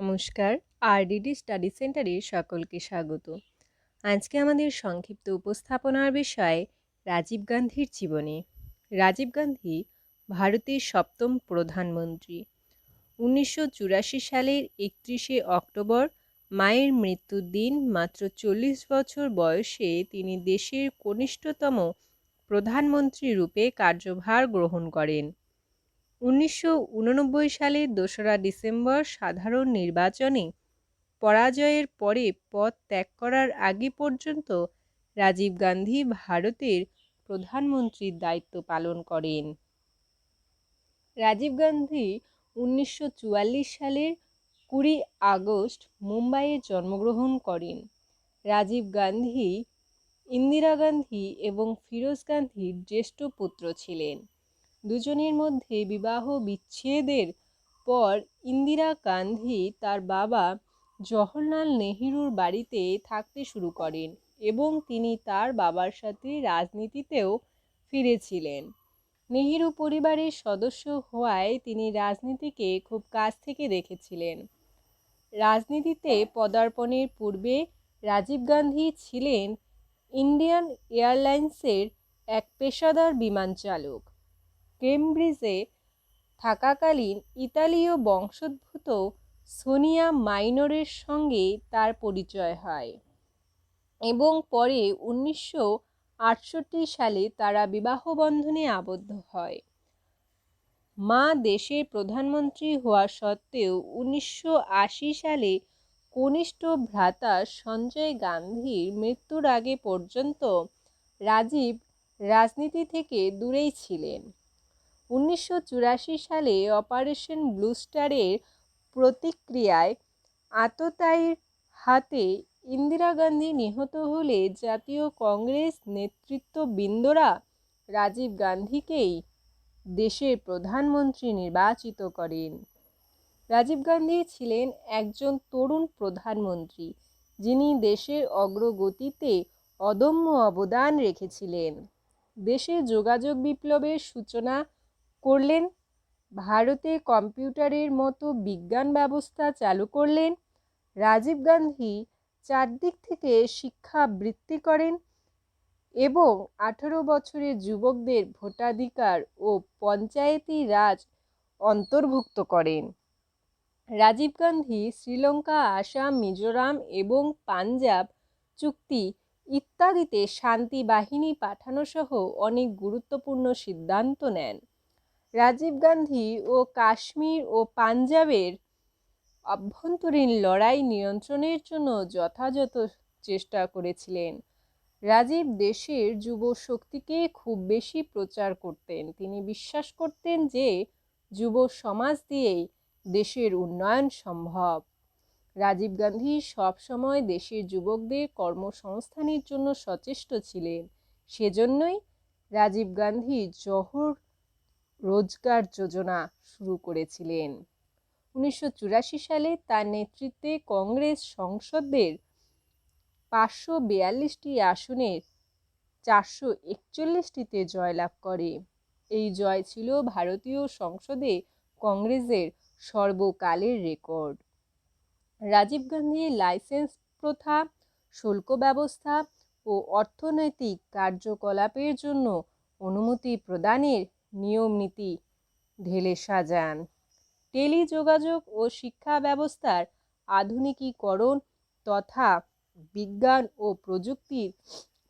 নমস্কার। RDD study সেন্টারে সকলকে স্বাগত। আজকে আমাদের সংক্ষিপ্ত উপস্থাপনার বিষয় রাজীব গান্ধীর জীবনী। রাজীব গান্ধী ভারতের সপ্তম প্রধানমন্ত্রী। উনিশশো চুরাশি সালের একত্রিশে অক্টোবর মায়ের মৃত্যুর দিন মাত্র চল্লিশ বছর বয়সে তিনি দেশের কনিষ্ঠতম প্রধানমন্ত্রী রূপে কার্যভার গ্রহণ করেন। উনিশশো সালের দোসরা ডিসেম্বর সাধারণ নির্বাচনে পরাজয়ের পরে পদ ত্যাগ করার আগে পর্যন্ত রাজীব গান্ধী ভারতের প্রধানমন্ত্রীর দায়িত্ব পালন করেন। রাজীব গান্ধী উনিশশো চুয়াল্লিশ সালের কুড়ি আগস্ট মুম্বাইয়ে জন্মগ্রহণ করেন। রাজীব গান্ধী, ইন্দিরা গান্ধী এবং ফিরোজ গান্ধীর জ্যেষ্ঠ পুত্র ছিলেন। দুজনের মধ্যে বিবাহ বিচ্ছেদের পর ইন্দিরা গান্ধী তার বাবা জওহরলাল নেহেরুর বাড়িতে থাকতে শুরু করেন এবং তিনি তার বাবার সাথে রাজনীতিতেও ফিরেছিলেন। নেহেরু পরিবারের সদস্য হওয়ায় তিনি রাজনীতিকে খুব কাছ থেকে দেখেছিলেন। রাজনীতিতে পদার্পণের পূর্বে রাজীব গান্ধী ছিলেন ইন্ডিয়ান এয়ারলাইন্সের এক পেশাদার বিমান চালক কেমব্রিজে থাকাকালীন ইতালীয় বংশোদ্ভূত সোনিয়া মাইনরের সঙ্গে তার পরিচয় হয় এবং পরে উনিশশো আটষট্টি সালে তারা বিবাহ বন্ধনে আবদ্ধ হয়। মা দেশের প্রধানমন্ত্রী হওয়া সত্ত্বেও উনিশশো আশি সালে কনিষ্ঠ ভ্রাতা সঞ্জয় গান্ধীর মৃত্যুর আগে পর্যন্ত রাজীব রাজনীতি থেকে দূরেই ছিলেন। উনিশশো চুরাশি সালে অপারেশন ব্লু স্টারের প্রতিক্রিয়ায় আততায়ীর হাতে ইন্দিরা গান্ধী নিহত হলে জাতীয় কংগ্রেস নেতৃত্ববৃন্দরা রাজীব গান্ধীকেই দেশের প্রধানমন্ত্রী নির্বাচিত করেন। রাজীব গান্ধী ছিলেন একজন তরুণ প্রধানমন্ত্রী, যিনি দেশের অগ্রগতিতে অদম্য অবদান রেখেছিলেন। দেশে যোগাযোগ বিপ্লবের সূচনা করলেন। ভারতে কম্পিউটারের মতো বিজ্ঞান ব্যবস্থা চালু করলেন। রাজীব গান্ধী চারদিক থেকে শিক্ষা বৃত্তি করেন এবং আঠারো বছরের যুবকদের ভোটাধিকার ও পঞ্চায়েতি রাজ অন্তর্ভুক্ত করেন। রাজীব গান্ধী শ্রীলঙ্কা, আসাম, মিজোরাম এবং পাঞ্জাব চুক্তি ইত্যাদিতে শান্তি বাহিনী পাঠানোসহ অনেক গুরুত্বপূর্ণ সিদ্ধান্ত নেন। রাজীব গান্ধী ও কাশ্মীর ও পাঞ্জাবের অভ্যন্তরীণ লড়াই নিয়ন্ত্রণের জন্য যথাযথ চেষ্টা করেছিলেন। রাজীব দেশের যুব শক্তিকে খুব বেশি প্রচার করতেন। তিনি বিশ্বাস করতেন যে যুব সমাজ দিয়েই দেশের উন্নয়ন সম্ভব। রাজীব গান্ধী সবসময় দেশের যুবকদের কর্মসংস্থানের জন্য সচেষ্ট ছিলেন। সেজন্যই রাজীব গান্ধী জহর রোজগার যোজনা শুরু করেছিলেন। উনিশশো চুরাশি সালে তার নেতৃত্বে কংগ্রেস সংসদের পাঁচশো বিয়াল্লিশটি আসনের চারশো একচল্লিশটিতে জয়লাভ করে। এই জয় ছিল ভারতীয় সংসদে কংগ্রেসের সর্বকালের রেকর্ড। রাজীব গান্ধী লাইসেন্স প্রথা, শুল্ক ব্যবস্থা ও অর্থনৈতিক কার্যকলাপের জন্য অনুমতি প্রদানের নিয়ম নীতি ঢেলে সাজান। টেলিযোগাযোগ ও শিক্ষা ব্যবস্থার আধুনিকীকরণ তথা বিজ্ঞান ও প্রযুক্তির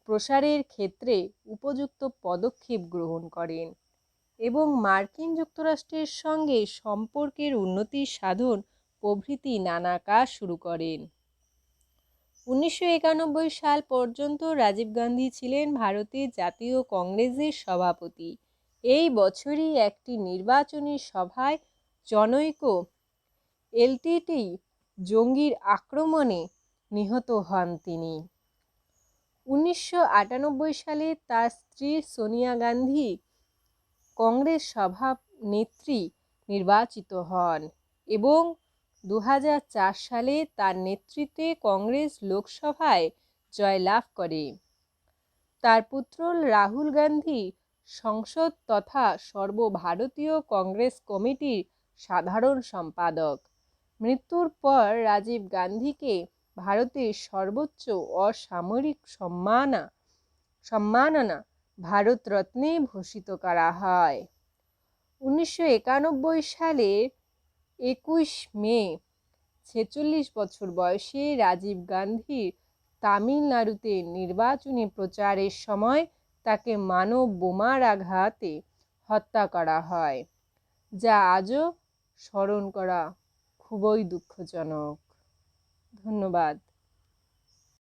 প্রসারের ক্ষেত্রে উপযুক্ত পদক্ষেপ গ্রহণ করেন এবং মার্কিন যুক্তরাষ্ট্রের সঙ্গে সম্পর্কের উন্নতি সাধন প্রভৃতি নানা কাজ শুরু করেন। উনিশশো একানব্বই সাল পর্যন্ত রাজীব গান্ধী ছিলেন ভারতের জাতীয় কংগ্রেসের সভাপতি। এই বছরই একটি নির্বাচনী সভায় জনৈক এলটিটি জঙ্গির আক্রমণে নিহত হন তিনি। উনিশশো আটানব্বই সালে তার স্ত্রী সোনিয়া গান্ধী কংগ্রেস সভানেত্রী নির্বাচিত হন এবং দু হাজার চার সালে তার নেতৃত্বে কংগ্রেস লোকসভায় জয়লাভ করে। তার পুত্র রাহুল গান্ধী সংসদ তথা সর্বভারতীয় কংগ্রেস কমিটির সাধারণ সম্পাদক। মৃত্যুর পর রাজীব গান্ধীকে ভারতের সর্বোচ্চ অসামরিক সম্মানা, সম্মাননা ভারতরত্নে ভূষিত করা হয়। উনিশশো একানব্বই সালের একুশ মে, ছেচল্লিশ বছর বয়সে রাজীব গান্ধীর তামিলনাড়ুতে নির্বাচনী প্রচারের সময় তাকে মানব বোমার আঘাতে হত্যা করা হয় যা আজও স্মরণ করা খুবই দুঃখজনক। ধন্যবাদ।